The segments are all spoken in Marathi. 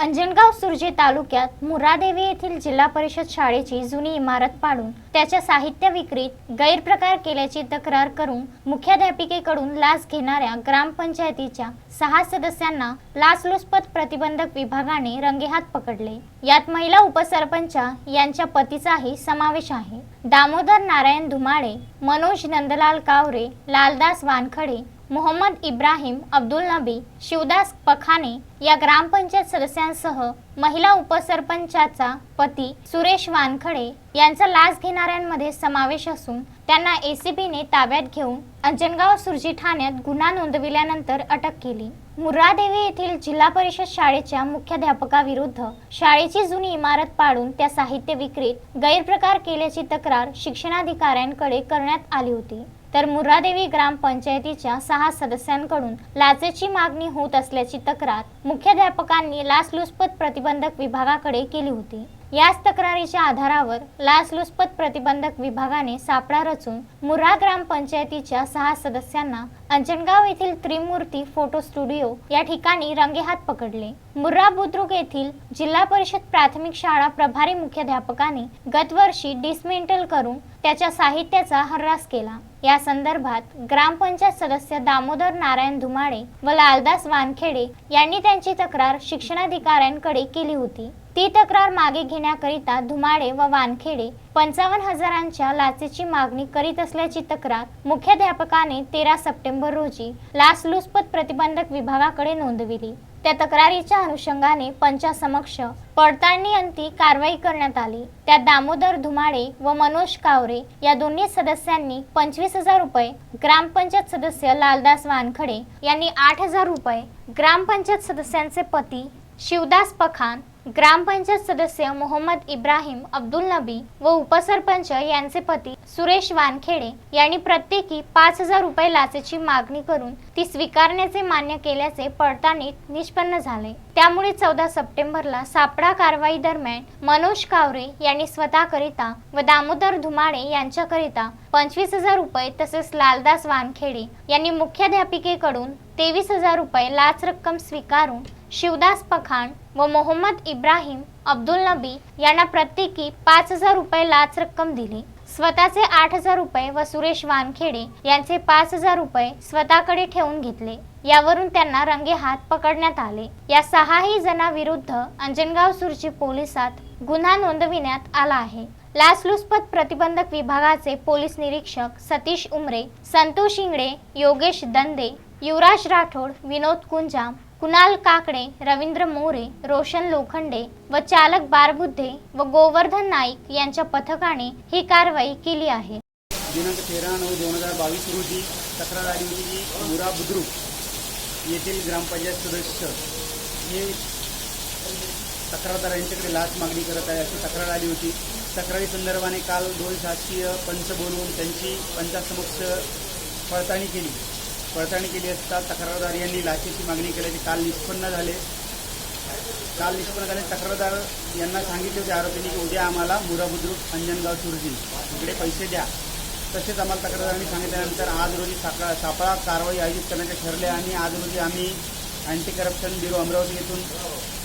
अंजनगाव सुरजी तालुक्यात मुरादेवी येथील जिल्हा परिषद शाळेची जुनी इमारत पाडून त्याच्या साहित्य विक्रीत गैरप्रकार केल्याची तक्रार करून मुख्याध्यापिकेकडून लाच घेणाऱ्या ग्रामपंचायतीच्या सहा सदस्यांना लाचलुचपत प्रतिबंधक विभागाने रंगेहात पकडले. यात महिला उपसरपंच यांच्या पतीचाही समावेश आहे. दामोदर नारायण धुमाळे मनोज नंदलाल कावरे लालदास वानखडे मोहम्मद इब्राहिम अब्दुल नबी शिवदास पखाने या ग्रामपंचायत सदस्यांसह महिला उपसरपंचाचा पती सुरेश वानखडे यांचा लाच घेणाऱ्यांमध्ये समावेश असून त्यांना एसीबीने ताब्यात घेऊन अंजनगाव सुरजी ठाण्यात गुन्हा नोंदविल्यानंतर अटक केली. मुर्रादेवी येथील जिल्हा परिषद शाळेच्या मुख्याध्यापकाविरुद्ध शाळेची जुनी इमारत पाडून त्या साहित्य विक्रीत गैरप्रकार केल्याची तक्रार शिक्षणाधिकाऱ्यांकडे करण्यात आली होती. तर मुर्रादेवी ग्रामपंचायतीच्या सहा सदस्यांकडून लाचेची मागणी होत असल्याची तक्रार मुख्याध्यापकांनी लाचलुचपत प्रतिबंधक विभागाकडे केली होती. याच तक्रारीच्या आधारावर लाचलुचपत प्रतिबंधक विभागाने सापळा रचून मुर्रा ग्रामपंचायतीच्या सहा सदस्यांना अंजनगाव येथील त्रिमूर्ती फोटो स्टुडिओ या ठिकाणी रंगेहात पकडले. मुर्रा बुद्रुक येथील जिल्हा परिषद प्राथमिक शाळा प्रभारी मुख्याध्यापकाने गतवर्षी डिसमेंटल करून त्याच्या साहित्याचा हर्रास केला. या संदर्भात ग्रामपंचायत सदस्य दामोदर नारायण धुमाळे व लालदास वानखेडे यांनी त्यांची तक्रार शिक्षणाधिकाऱ्यांकडे केली होती. ती तक्रार मागे घेण्याकरिता धुमाळे व वानखेडे पंचावन्न हजारांच्या लाचेची मागणी करीत असल्याची तक्रार मुख्याध्यापकाने तेरा सप्टेंबर रोजी लाचलुचपत प्रतिबंधक विभागाकडे नोंदविली. त्या तक्रारीच्या अनुषंगाने पंचासमक्ष पडताळणी अंती कारवाई करण्यात आली. त्यात दामोदर धुमाळे व मनोज कावरे या दोन्ही सदस्यांनी पंचवीस हजार रुपये ग्रामपंचायत सदस्य लालदास वानखडे यांनी आठ हजार रुपये ग्रामपंचायत सदस्यांचे पती शिवदास पखान ग्रामपंचायत सदस्य मोहम्मद इब्राहिम अब्दुल नबी व उपसरपंच यांचे पती सुरेश वानखेडे यांनी प्रत्येकी पाच हजार रुपये लाचेची मागणी करून ती स्वीकारण्याचे मान्य केल्याचे पडताळणीत निष्पन्न झाले. त्यामुळे चौदा सप्टेंबरला सापळा कारवाई दरम्यान मनोज कावरे यांनी स्वतःकरिता व दामोदर धुमाडे यांच्याकरिता पंचवीस हजार रुपये तसेच लालदास वानखेडे यांनी मुख्याध्यापिकेकडून तेवीस हजार रुपये लाच रक्कम स्वीकारून शिवदास पखाण व मोहम्मद इब्राहिम अब्दुल नबी यांना प्रत्येकी पाच हजार रुपये लाच रक्कम दिली. स्वतःचे आठ हजार रुपये व सुरेश वानखेडे यांचे पाच हजार रुपये स्वतःकडे ठेवून घेतले. यावरून त्यांना रंगे हात पकडण्यात आले. या सहाही जणांविरुद्ध अंजनगाव सुरजी पोलिसात गुन्हा नोंदविण्यात आला आहे. लाचलुचपत प्रतिबंधक विभागाचे पोलीस निरीक्षक सतीश उमरे संतोष इंगडे योगेश दंदे युवराज राठोड विनोद कुंजाम कुणाल काकडे रवींद्र मोरे रोशन लोखंडे व चालक बारबुद्धे व गोवर्धन नाईक यांच्या पथकाने ही कारवाई केली आहे. दिनांक तेरा नऊ दोन हजार बावीस रोजी तक्रार आली होती की मुरा बुद्रुक येथील ग्रामपंचायत सदस्य हे तक्रारदारांच्याकडे लाच मागणी करत आहे अशी तक्रार आली होती. तक्रारी संदर्भाने काल दोन शासकीय पंच बोलवून त्यांची पंचासमक्ष पडताळणी केली. पडताळणी केली असता तक्रारदार यांनी लाचेची मागणी केल्याचे काल निष्पन्न झाले. काल निष्पन्न झाले तक्रारदार यांना सांगितले होते आरोपींनी की उद्या आम्हाला मुरा बुद्रुक अंजनगाव सुरजी इकडे पैसे द्या. तसेच आम्हाला तक्रारदारांनी सांगितल्यानंतर आज रोजी सापळा सापळा कारवाई आयोजित करण्याचे ठरले आणि आज रोजी आम्ही अँटी करप्शन ब्युरो अमरावती येथून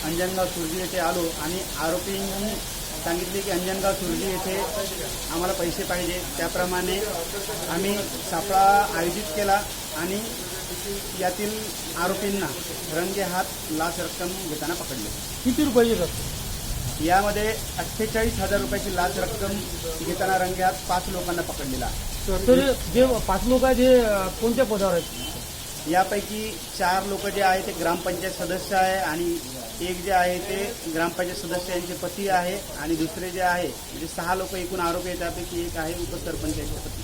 अंजनगाव सुरजी येथे आलो आणि आरोपींनी सांगितले की अंजनगाव सुरजी येथे आम्हाला पैसे पाहिजे. त्याप्रमाणे आम्ही सापळा आयोजित केला. आणि यातील आरोपींना रंगे हात लाच रक्कम घेताना पकडले. किती रुपये यामध्ये अठ्ठेचाळीस हजार रुपयाची लाच रक्कम घेताना रंगे हात पाच लोकांना पकडलेला तर जे पाच लोक आहेत हे अं, कोणत्या पदावर आहेत? यापैकी चार लोक जे आहे ते ग्रामपंचायत सदस्य आहे आणि एक जे आहे ते ग्रामपंचायत सदस्य यांचे पती आहे आणि दुसरे जे आहे म्हणजे सहा लोक एकूण आरोपी आहेत त्यापैकी एक आहे उपसरपंच यांचे पती.